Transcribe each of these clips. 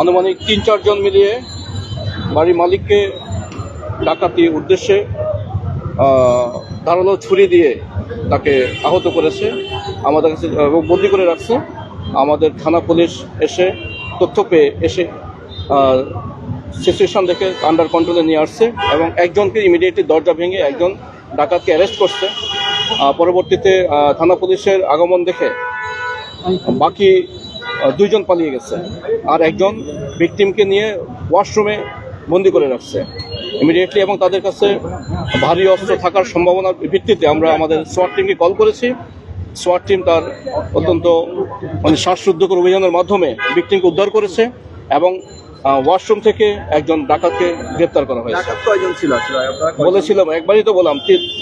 আনুমানিক তিন চারজন মিলিয়ে বাড়ির মালিককে ডাকাতির উদ্দেশ্যে ধারালো ছুরি দিয়ে তাকে আহত করেছে। আমাদের কাছে বন্দি করে রাখছে। আমাদের থানা পুলিশ এসে তথ্য পেয়ে এসে সিচুয়েশন দেখে আন্ডার কন্ট্রোলে নিয়ে আসছে এবং একজনকে ইমিডিয়েটলি দরজা ভেঙে একজন ডাকাতকে অ্যারেস্ট করছে। পরবর্তীতে থানা পুলিশের আগমন দেখে বাকি দুইজন পালিয়ে গেছে। আর একজন ভিকটিমকে নিয়ে ওয়াশরুমে বন্দি করে রাখছে। ইমিডিয়েটলি এবং তাদের কাছে ভারী অস্ত্র থাকার সম্ভাবনার ভিত্তিতে আমরা আমাদের সোয়াট টিমকে কল করেছি। সোয়াট টিম তার অত্যন্ত মানে শ্বাসরুদ্ধকর অভিযানের মাধ্যমে ভিকটিমকে উদ্ধার করেছে এবং ওয়াশরুম থেকে একজন ডাকাতকে গ্রেপ্তার করা হয়েছে? বলেছিলাম একবারই তো বললাম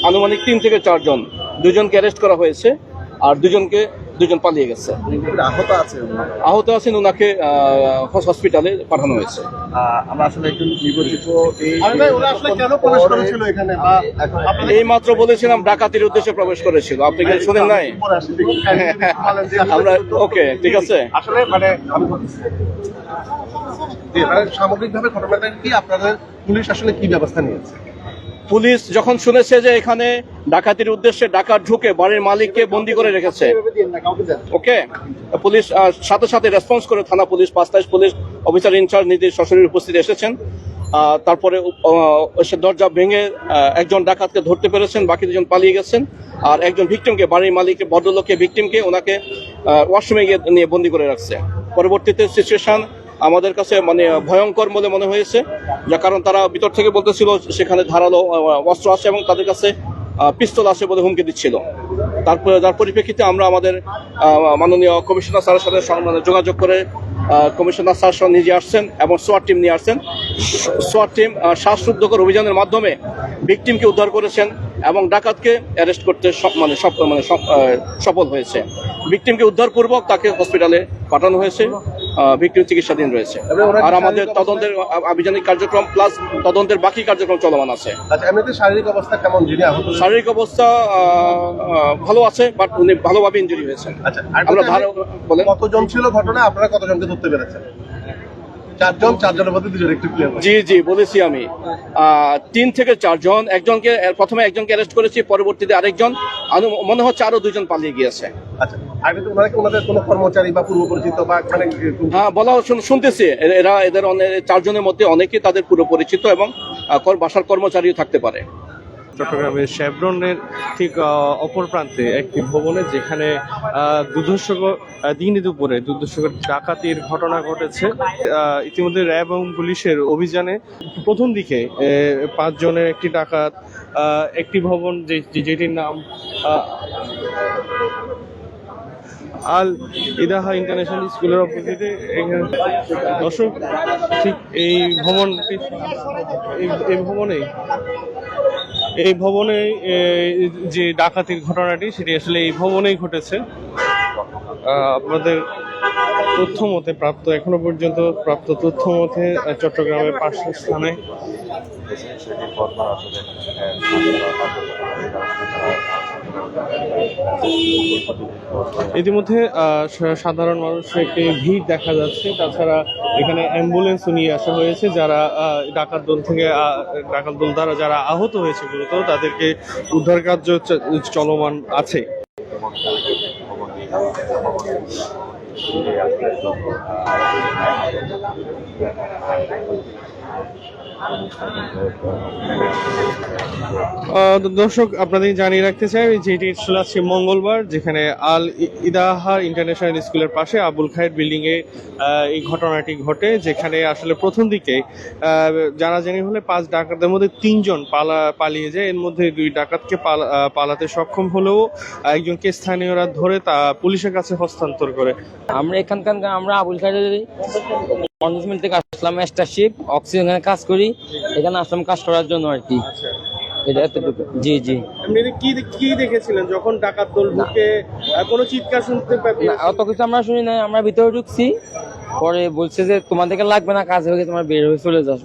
আনুমানিক তিন থেকে চারজন। দুজনকে অ্যারেস্ট করা হয়েছে। আর দুজনকে দুজন পালিয়ে গেছে। আহত আছে আহত আছেন ওনাকে হসপিটালে পাঠানো হয়েছে। আমরা আসলে এই আরে ভাই, ওরা আসলে কেন প্রবেশ করেছিল এখানে? বা এখন এই মাত্র বলেছিলাম ডাকাতির উদ্দেশ্যে প্রবেশ করেছিল। আপনি কি শুনেন নাই? পরে আসি, দেখি, বলেন যে আসলে আমরা ওকে ঠিক আছে। আসলে মানে মানে সামগ্রিকভাবে ঘটনাটা কি? আপনাদের পুলিশ আসলে কি ব্যবস্থা নিয়েছে? পুলিশ যখন শুনেছে যে এখানে ডাকাতির উদ্দেশ্যে ডাকাত ঢুকে বাড়ির মালিককে বন্দি করে রেখেছে। ওকে? পুলিশ সাথে সাথে রেসপন্স করে থানা পুলিশ, পাঁচতাইশ পুলিশ, অফিসার ইনচার্জ নীতি সশরীর উপস্থিত এসেছেন। তারপরে এসে দরজা ভেঙে একজন ডাকাতকে ধরতে পেরেছেন, বাকি দুজন পালিয়ে গেছেন। আর একজন ভিকটিমকে, বাড়ির মালিককে, ভদ্রলোককে, ভিকটিমকে ওনাকে ওয়াশরুমে গিয়ে নিয়ে বন্দি করে রাখছে। পরবর্তীতে সিচুয়েশন আমাদের কাছে মানে ভয়ঙ্কর বলে মনে হয়েছে। যার কারণ তারা ভিতর থেকে বলতেছিল সেখানে ধারালো অস্ত্র আছে এবং তাদের কাছে পিস্তল আছে বলে হুমকি দিচ্ছিল। তারপরে, যার পরিপ্রেক্ষিতে আমরা আমাদের মাননীয় কমিশনার স্যারের সাথে মানে যোগাযোগ করে কমিশনার স্যার সহ নিজে আসছেন এবং সোয়ার টিম নিয়ে আসছেন। সোয়ার টিম শ্বাসরুদ্ধকর অভিযানের মাধ্যমে ভিকটিমকে উদ্ধার করেছেন এবং ডাকাতকে অ্যারেস্ট করতে সব- মানে সব মানে সফল হয়েছে। ভিকটিমকে উদ্ধারপূর্বক তাকে হসপিটালে পাঠানো হয়েছে। ভিকটিম চিকিৎসাধীন রয়েছে। আর আমাদের তদন্তের আভিযানিক কার্যক্রম প্লাস তদন্তের বাকি কার্যক্রম চলমান আছে। আচ্ছা এমনিতে শারীরিক অবস্থা কেমন? শারীরিক অবস্থা ভালো আছে বাট উনি ভালোভাবে ইঞ্জুরি হয়েছেন। আচ্ছা আমরা ভালো বলেন। কতজন ছিল ঘটনা? আপনারা কতজনকে ধরতে পেরেছেন? চারজন চারজনের মধ্যে দুজন একটু ক্লিয়ার জি জি বলেছি আমি। তিন থেকে চারজন একজনকে প্রথমে একজনকে অ্যারেস্ট করেছি পরবর্তীতে আরেকজন। মনে হচ্ছে আরও দুজন পালিয়ে গিয়েছে। আচ্ছা ওনাদের কোনো কর্মচারী বা পূর্ব পরিচিত বা মানে হ্যাঁ বলা শুনতেছি। এরা এদের চারজনের মধ্যে অনেকেই তাদের পুরো পরিচিত এবং বাসার কর্মচারীও থাকতে পারে। চট্টগ্রামের শেভরনের ঠিক অপর প্রান্তে একটি ভবনে যেখানে দুর্ধর্ষক দিনে দুপুরে দুর্ধর্ষকের ডাকাতির ঘটনা ঘটেছে। ইতিমধ্যে র্যাব এবং পুলিশের অভিযানে প্রথম দিকে পাঁচজনের একটি ডাকাত একটি ভবন যেটির নাম আল ইদাহা ইন্টারন্যাশনাল স্কুলের অপোজিটে দর্শক, ঠিক এই ভবনটি, এই- ভবনেই এই ভবনে যে ডাকাতির ঘটনাটি, সেটি আসলে এই ভবনেই ঘটেছে। আপনাদের তথ্য মতে প্রাপ্ত, এখনও পর্যন্ত প্রাপ্ত তথ্য মতে চট্টগ্রামের পার্শ্ব স্থানে ইতিমধ্যে সাধারণ মানুষের একটি ভিড় দেখা যাচ্ছে। তাছাড়া এখানে অ্যাম্বুলেন্স নিয়ে আসা হয়েছে, যারা ডাকাত দল থেকে ডাকাত দল দ্বারা যারা আহত হয়েছে গুরুতর, তাদেরকে উদ্ধার কার্য চলমান আছে। দর্শক, আপনাদের জানিয়ে রাখতে চাই যেটি আসলে আজকে মঙ্গলবার, যেখানে আল ইদাহার ইন্টারন্যাশনাল স্কুলের পাশে আবুল খায়ের বিল্ডিং এ এই ঘটনাটি ঘটে, যেখানে আসলে প্রথম দিকে জানাজানি হলে পাঁচ ডাকাতের মধ্যে তিনজন পালা, পালিয়ে যায়। এর মধ্যে দুই ডাকাতকে পালা- পালাতে সক্ষম হলেও একজনকে স্থানীয়রা ধরে তা পুলিশের কাছে হস্তান্তর করে। আমরা এখানকার আমরা আবুল খায়ের ম্যানেজমেন্ট থেকে আসলাম স্টারশিপ অক্সিজেনে কাজ করি এখানে আসলাম কাজ করার জন্য আর কি। এটা এতটুকু। জি জি। কি কি দেখেছিলেন যখন ডাকাত দল ঢুকে কোনো চিৎকার শুনতে পেতেন অত কিছু আমরা শুনি নাই আমরা ভিতরে ঢুকছি পরে বলছে যে তোমাদেরকে লাগবে না কাজ হয়ে গেছে তোমার বের হয়ে চলে যাও।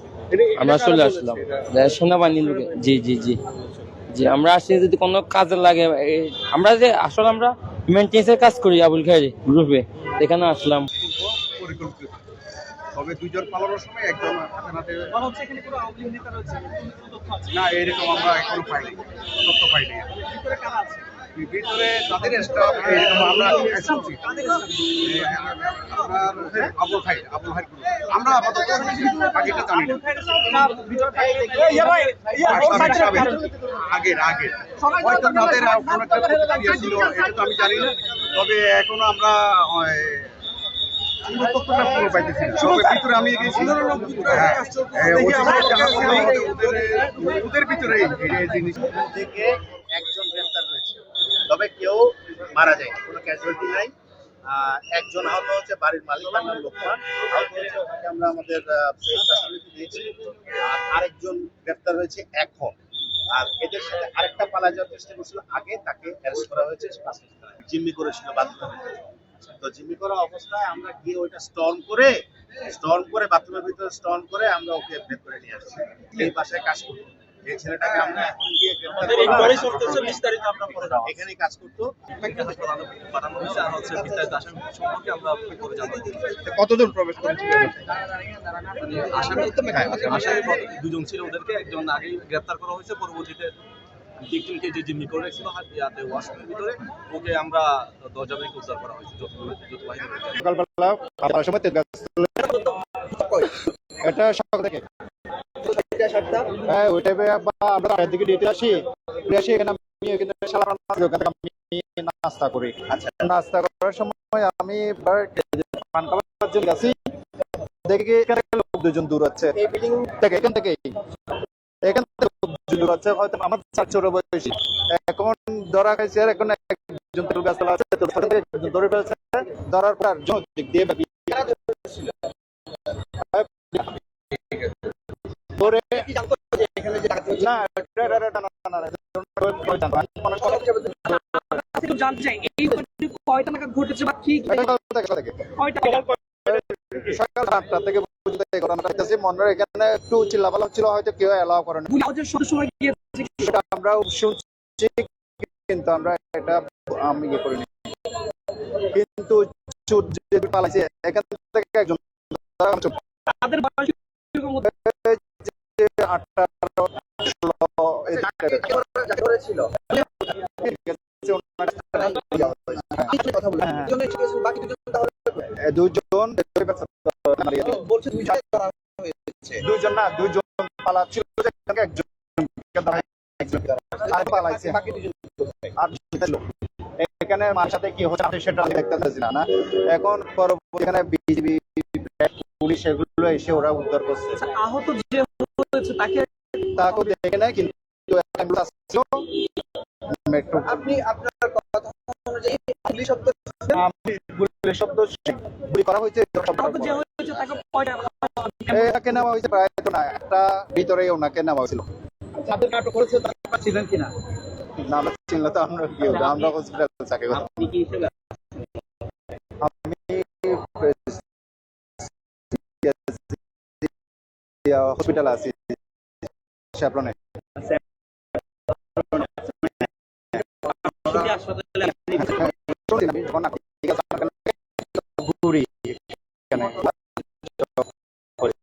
আমরা চলে আসলাম। সেনাবাহিনীর লোকে জি জি জি। জি আমরা আসছি যদি কোনো কাজে লাগে আমরা যে আসলে আমরা মেনটেন্সের কাজ করি আবুল খায়ের গ্রুপে এখানে আসলাম। তবে দুইজন পালানোর সময় একজন হাতে নাতে না এরকম আমরা এখনও পাইনি। তথ্য পাইনি। ভিতরে তাদের স্টাফ এরকম আমরা শুনছি আপনার আবুল ভাই আবুল ভাই আমরা আপাতত আগেটা জানি না। আগের আগের। হয়তো তাদের কোনো একটা ছিল এটা তো আমি জানি না। তবে এখনও আমরা একজন তবে কেউ মারা যায়নি কোনো নাই একজন আহত হচ্ছে বাড়ির মালিক। নাম আমরা আমাদের আরেকজন গ্রেফতার হয়েছে এখন আর এদের সাথে আরেকটা পালা যাওয়ার চেষ্টা করছিল আগে তাকে অ্যারেস্ট করা হয়েছে জিম্মি করেছিল ভিতরে তো জিম্মি করা অবস্থায় আমরা গিয়ে ওইটা স্টর্ম করে স্টর্ম করে বাথরুমের ভিতরে স্টর্ম করে আমরা ওকে বের করে নিয়ে আসছি। এই বাসায় কাজ করব এই ছেলেটাকে আমরা এখন গিয়ে গ্রেফতার করব। এখানেই কাজ করতো। কতজন প্রবেশ করেছিল? দুজন ছিল ওদেরকে একজন আগে গ্রেপ্তার করা হয়েছে পরবর্তীতে যে জিম্মি করে রেখেছিল ইয়াতে ওয়াশরুমের ভিতরে ওকে আমরা দরজা ভেঙে উদ্ধার করা হয়েছে যত যত বাহিনী রয়েছে। সকালবেলা খাবার সময় এটা সকাল থেকে। হ্যাঁ ওই টাইপে আমরা আগের দিকে ডিউটি আসি। আসি এখানে আমি এখানে সালাম নামাজ ওখানে আমি নাস্তা করি। আচ্ছা। নাস্তা করার সময় আমি পান খাবার জন্য গেছি। দেখি এখানে লোক দুজন দূর হচ্ছে। এখান থেকেই। এখান থেকে লোক দুজন হয়তো আমার চার চোর বয়সী এখন ধরা খাইছে আর এখন একজন তেল গাছ আছে ধরে ফেলছে ধরার পর দিক দিয়ে না জানতে চাই এই কয়টা নাগাদ ঘটেছে বা কি কয়টা সকাল আটটা থেকে পর্যন্ত এই ঘটনাটা হইতেছে। মনে এখানে একটু চিল্লাপালা হচ্ছিল হয়তো কেউ এলাও করে না গুলি আওয়াজের শব্দ শোনা গিয়েছে সেটা আমরা শুনছি কিন্তু আমরা এটা আমি ইয়ে করিনি কিন্তু পালাইছে এখান থেকে একজন চোর ওনার এ, দুজন দুজন না দুজন পালা ছিল একজন আর পালাইছে। আর দুজন ছিল। এখানে মার সাথে কি হচ্ছে আমি সেটা আমি দেখতে পাচ্ছি না এখন পরবর্তী এখানে বিজিবি পুলিশ এগুলো এসে ওরা উদ্ধার করছে। আহত যে হয়েছে তাকে তাকে দেখে নেয় কিন্তু আপনি আপনার কথা অনুযায়ী পুলিশ শব্দ আমি গুলির শব্দ করা হয়েছে হয়েছে তাকে কয়টা এটাকে নেওয়া হয়েছে প্রায় তো না একটা ভিতরে ওনাকে নেওয়া হয়েছিল। যাদেরকে আটক করেছে তারা ছিলেন কিনা? না আমরা চিনলে তো আমরা কি আমরা হসপিটাল চাকরি করতাম। আপনি কি হিসেবে আমি হসপিটাল আছি শ্যাপলনে হাসপাতালে শুনছি না, আমি যখন আপনি ঠিক আছে, আমাকে ঘুরি এখানে। দৌড় আছে। দৌড় আছে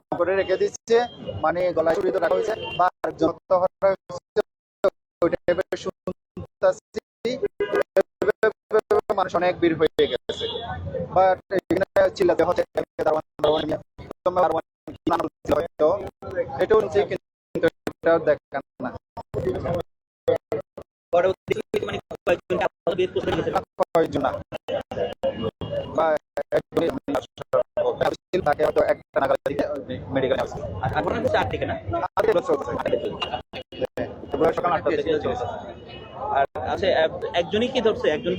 ঢাকা দিচ্ছে মানে গলায় তো রাখা হয়েছে বা হত্যা হয়েছে। মানুষ অনেক ভিড় হয়ে গেছে বাট এখানে চিল্লাতে হচ্ছে। এটাও কিন্তু দেখান না কয়েকজন না বা একজন তাকে হয়তো দিকে মেডিকেল আসছে আগে চলছে এবার সকাল আটটা থেকে চলছে আচ্ছা একজনই কি ধরছে একজন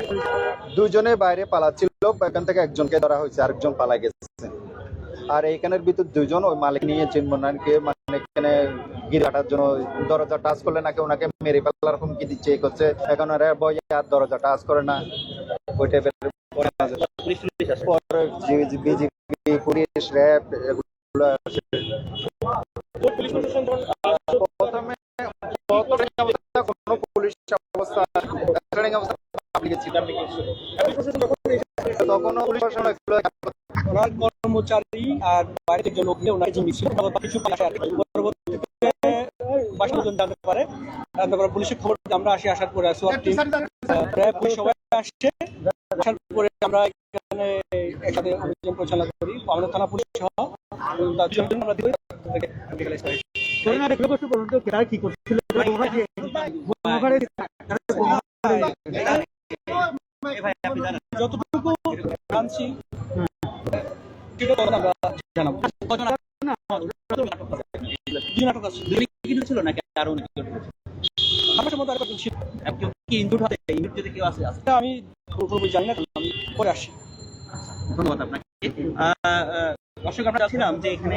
দুজনে বাইরে পালাচ্ছিল এখান থেকে একজনকে ধরা হয়েছে আরেকজন পালা গেছে। আর এইখানের ভিতর দুইজন ওই মালিক নিয়ে চিনব মানে এখানে গিরে কাটার জন্য দরজা টাচ করলে নাকি ওনাকে মেরে ফেলার হুমকি দিচ্ছে এই করছে। এখন ওরা বই আর দরজা টাচ করে না। ওই টাইপের বিজেপি পুলিশ র্যাব এগুলো। প্রথমে প্রথমে কোনো পুলিশ অবস্থা অবস্থা তখনও পুলিশ ওনার কর্মচারী আর বাইরে থেকে লোক নিয়ে ছিল কিছু পাশে আর পরবর্তীতে জানতে পারে। তারপর পুলিশের খবর আমরা আসি আসার পরে টিম প্রায় পুলিশ সবাই আসছে। আসার পরে আমরা এখানে একসাথে অভিযান পরিচালনা করি। আমাদের থানা পুলিশ সহ আরও আমার সম্বন্ধে বলছি কি ইনপুট হবে কেউ আছে আমি পুরোপুরি জানি না, আমি পরে আসি। ধন্যবাদ আপনাকে। আমরা চাচ্ছিলাম যে এখানে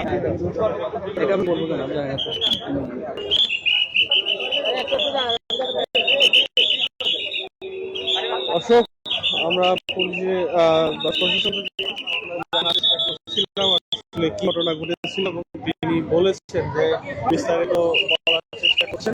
অশোক, আমরা পুলিশে ঘটনা ঘটেছিল এবং তিনি বলেছেন যে বিস্তারিত বলার চেষ্টা করছেন।